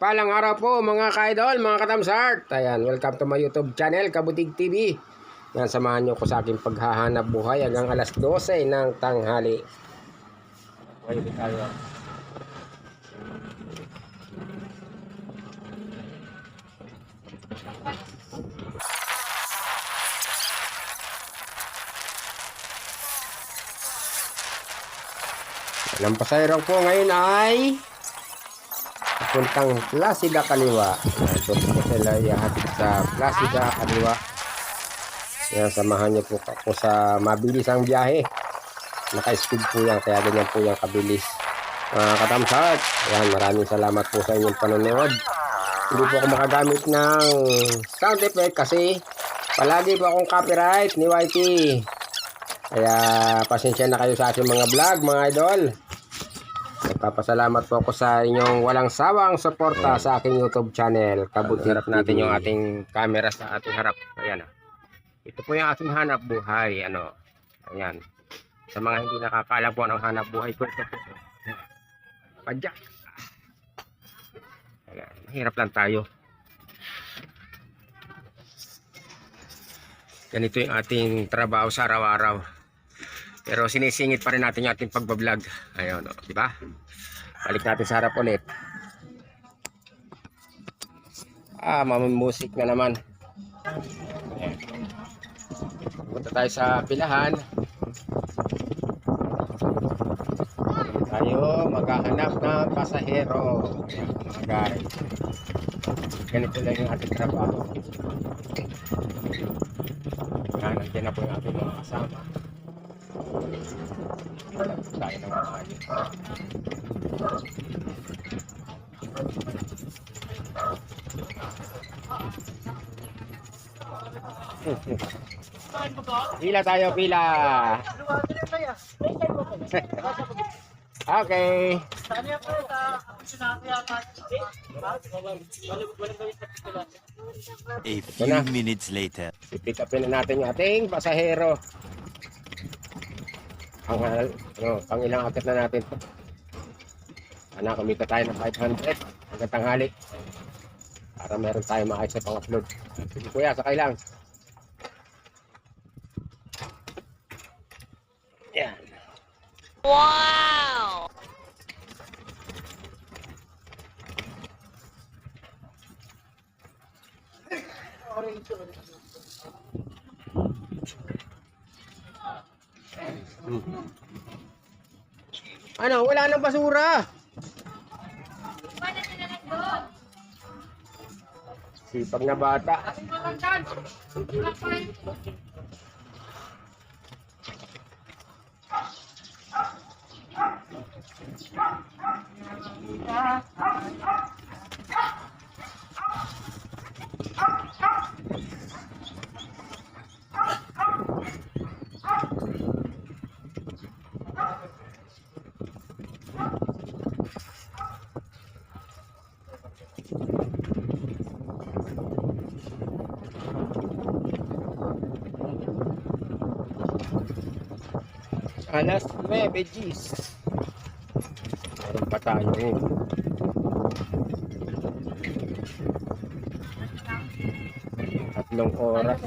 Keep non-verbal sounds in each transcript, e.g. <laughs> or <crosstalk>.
Mapagpalang araw po mga ka-idol, mga katamsart. Ayan, welcome to my YouTube channel, Kabutig TV. Yan, samahan nyo ko sa aking paghahanap buhay hanggang alas 12 ng tanghali. Okay, tayo. Ang pasayro po ngayon ay puntang Placida Kaliwa. Doon po sila ihatid sa Placida Kaliwa. Yan, samahan niyo po ako sa mabilis ang biyahe. Naka-speed po yan, kaya ganyan po yung kabilis. Mga katamsat, yan, maraming salamat po sa inyong panonood. Hindi po ako makagamit ng sound effect kasi palagi po akong copyright ni YT. Kaya pasensya na kayo sa ating mga vlog, mga idol. Nagpapasalamat po ako sa inyong walang sawang suporta sa aking YouTube channel. Kabuti harap natin yung ating camera sa ating harap. Ayan. ah. Ito po yung aking hanap buhay. Ano? Ayan. Sa mga hindi nakakaalam po ng hanap buhay ko, ito po. Padyak. Ayan. Mahirap lang tayo. Ganito yung ating trabaho sa araw-araw. Pero sinisingit pa rin natin yung ating pagbablog. Ayun, o, di ba? Balik natin sa harap ulit. Ah, music na naman. Ayan. Punta tayo sa pilahan. Tayo maghahanap ng pasahero. Ayan, mga guys. Ganito lang yung ating trabaho. Yan, nandiyan na po yung ating mga kasama. Tayo ng mga Pila tayo, pila. Okay. A few na. minutes later. I-pick upin na natin yung ating pasahero. Ang ano, pang ilang akit na natin to. Sana kumita tayo ng 500 hanggang tanghali. Para meron tayo maayos sa pang-upload. Sige kuya, sakay lang. Yan. Wow! Ano, wala nang basura. Sipag na bata. Alas 9, G's. Meron pa tayo. Tatlong oras.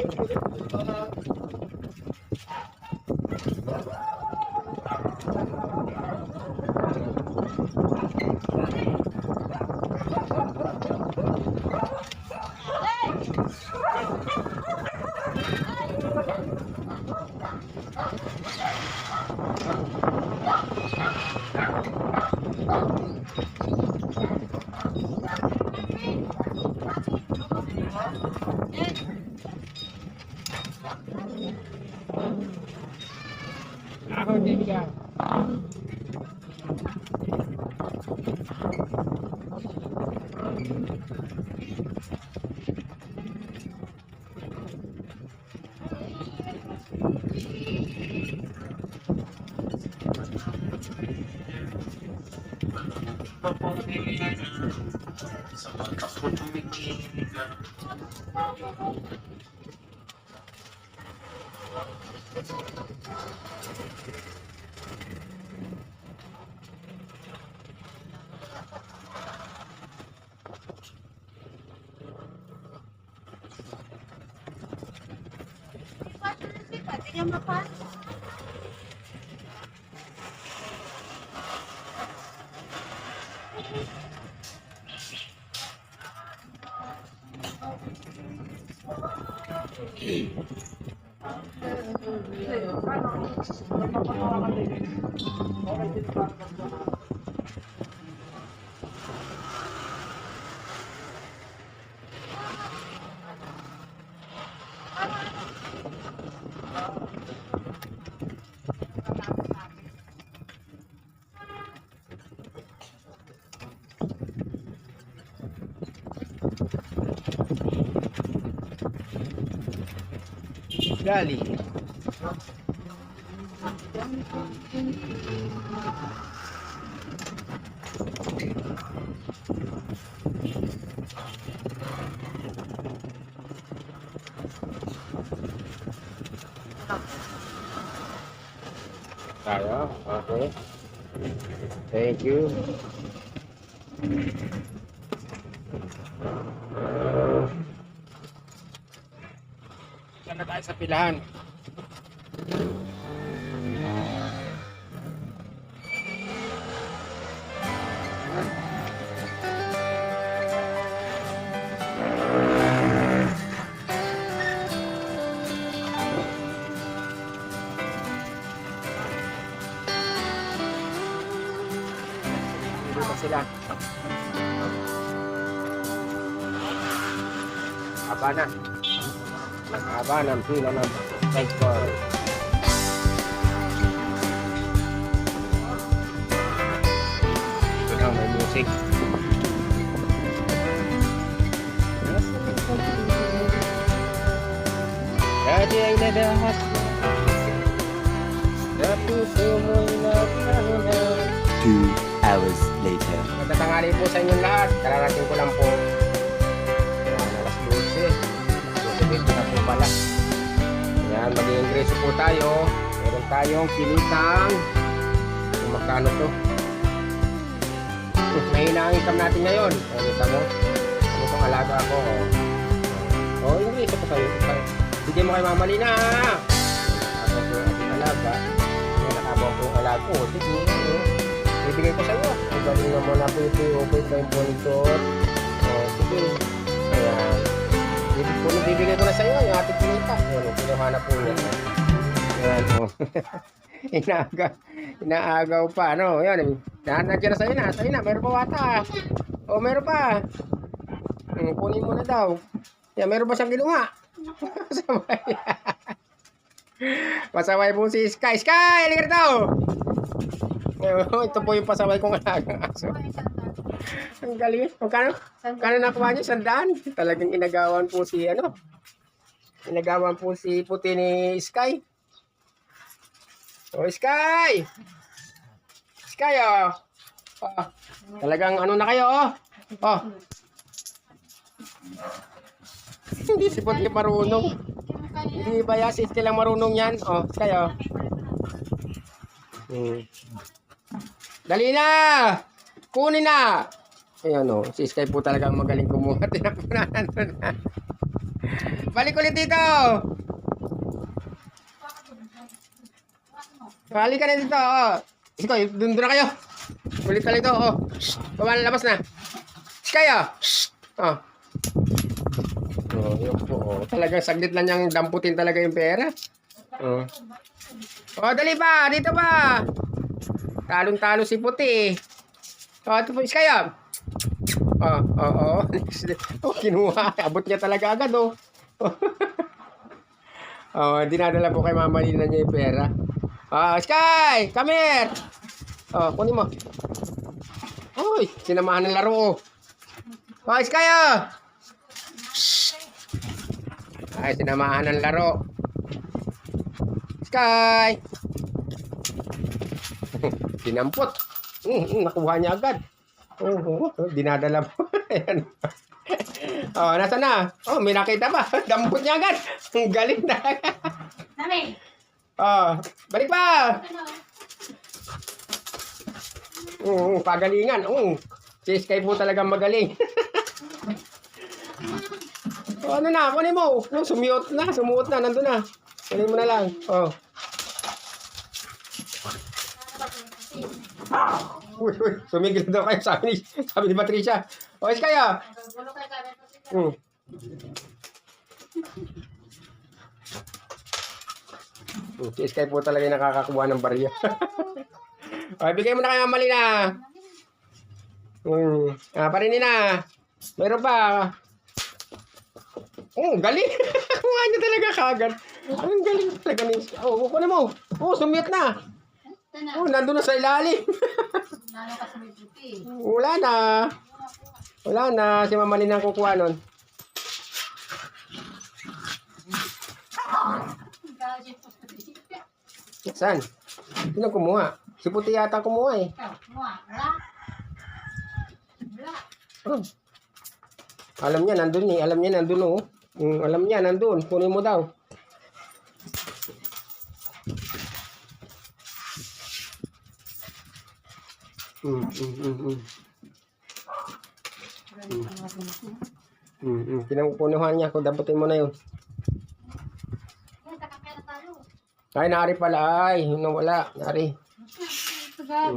Hey! Pati niya mapasok. Gali. Tayo, okay. Thank you. Saan na tayo sa pilahan? Dito pa sila. Haba na. Ang haba ng pila ng cycle. Ito lang, may music. Dati ay nadahas Sa puso mo'y nagkahuna Two hours later. Magtatangali po sa inyong lahat. Kararating ko lang po. Ayan, alas 12. 12 na po pala. Ayan, mag-iingreso po tayo. Meron tayong kinitang. Kung magkano to. Uh, Mahina ang income natin ngayon. Ayan, kita mo. Ano itong alaga ako. Oh, oh ingreso po sa'yo. Bigyan mo kay Mama Lina. Ako po ang alaga. Ayan, nakabaw po yung alaga. Oh, sige. Oh bibigay ko sa iyo. Ang galing naman na po ito yung sa yung monitor. Oh, sige. Ayan. Bibig ko na ko na sa iyo yung ating pinita. Ayan, oh, kinuha na po niya. Ayan, oh. <laughs> Inaaga. Inaagaw pa, ano? Ayan, na, nandiyan na sa ina. Sa ina, meron pa wata. Oh, meron pa. Hmm, kunin mo na daw. Ayan, meron pa siyang kinuha. <laughs> Pasaway. Pasaway <laughs> po si Sky. Sky, na daw. Oh, <laughs> ito po yung pasaway kong alagang aso. Ang galing. Magkano? Magkano nakuha niyo? Sandaan. Talagang inagawan po si ano? Inagawan po si puti ni Sky. Oh, Sky! Sky, oh. oh. Talagang ano na kayo, oh. Oh. Hindi si puti marunong. Hindi ba ya si Sky lang marunong yan? Oh, Sky, oh. Hmm. Dali na! Kunin na! Ayan o, si Sky po talagang magaling kumuha. <laughs> Tinapunan na. Balik ulit dito! Balik ka na dito, oh. Sky, dun doon na kayo. Ulit ka dito, oh. Shh, baba na, labas na. Sky, oh. Shh. Oh. Oh, yun po, oh. Talagang saglit lang niyang damputin talaga yung pera. Oh. Oh, dali pa, dito pa. Talong-talo si puti. Oh, ito po, Sky, oh. Oh, oh, oh. <laughs> oh, kinuha. Abot niya talaga agad, oh. <laughs> Oh, dinadala po kay Mama Lina niya yung pera. Ah, Sky! Come here! Oh, kunin mo. Uy, sinamahan ng laro. Oh, Sky oh! Ay, sinamahan ng laro. Sky! Dinampot. Mm, mm, nakuha niya agad. Oo, oh, dinadala mo. <laughs> Ayan. oh, nasa na? Oh, may nakita ba? Dampot <laughs> niya agad. Ang galing na. Nami! oh, balik pa. Ano? Oo, pagalingan. Oo. Si Sky po talagang magaling. <laughs> oh, ano na? Kunin mo. Oh, sumiyot na. Sumuot na. Nandun na. Kunin mo na lang. Oh. Uy, uy. Sumigil daw kayo. Sabi ni, <laughs> sabi ni Patricia. Oh, Sky ah. Gulo kay Karen. Hmm. Si Sky po talaga yung nakakakuha ng barya. <laughs> okay, bigay mo na kayo mali na. Hmm. Ah, parinin na. Meron pa. Oh, galing. <laughs> Kuha niya talaga kagad. Ang galing talaga ni Oh, kunin mo. Oh, sumiyot na. Oh, nandun na sa ilalim. Lalo ka sa may puti. Wala na. Wala na. Si Mama Lina ang kukuha nun. Saan? Sino kumuha? Si Puti yata kumuha eh. Ikaw, kumuha. Wala. Wala. Oh. Alam niya, nandun eh. Alam niya, nandun oh. Mm, alam niya, nandun. Kunin mo daw. Mm, mm, mm, mm. Mm, mm. Pinupunuhan niya. Kung daputin mo na yun. Ay, nari pala. Ay, nawala. Nari.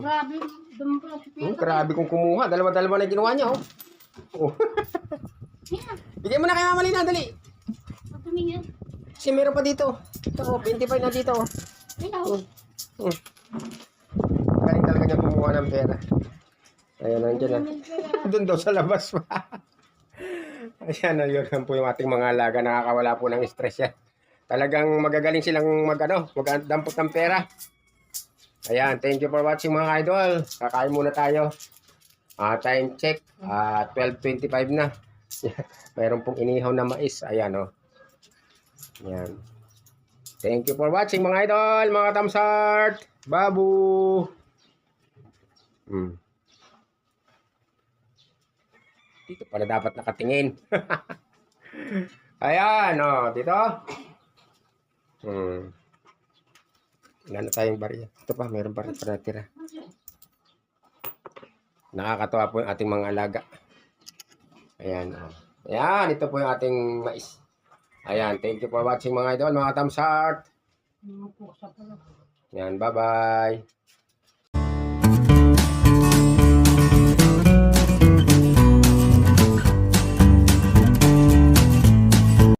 Grabe. Hmm, grabe kong kumuha. Dalawa-dalawa na ginawa niya, oh. oh. <laughs> Bigay mo na kay Mama Lina, dali. Kasi meron pa dito. Ito, oh, 25 na dito. oh. Ikaw. Hmm. Kumuha ng pera. Ayan, nandiyan na. Doon daw sa labas pa. <laughs> Ayan, yun po yung ating mga alaga. Nakakawala po ng stress yan. Talagang magagaling silang mag, ano, magdampot ng pera. Ayan, thank you for watching mga idol. Kakain muna tayo. Ah, time check. Ah, 12.25 na. <laughs> Mayroon pong inihaw na mais. Ayan, oh. Ayan. Thank you for watching mga idol, mga tamsart. Babu. Hmm. Dito pala dapat nakatingin. <laughs> Ayan, oh, dito. Hmm. Wala na tayong barya. Ito pa, mayroon pa rin pa natira. Nakakatawa po yung ating mga alaga. Ayan, oh. Ayan, ito po yung ating mais. Ayan, thank you for watching mga idol, mga thumbs heart. Ano po sa pala. Yan, bye-bye.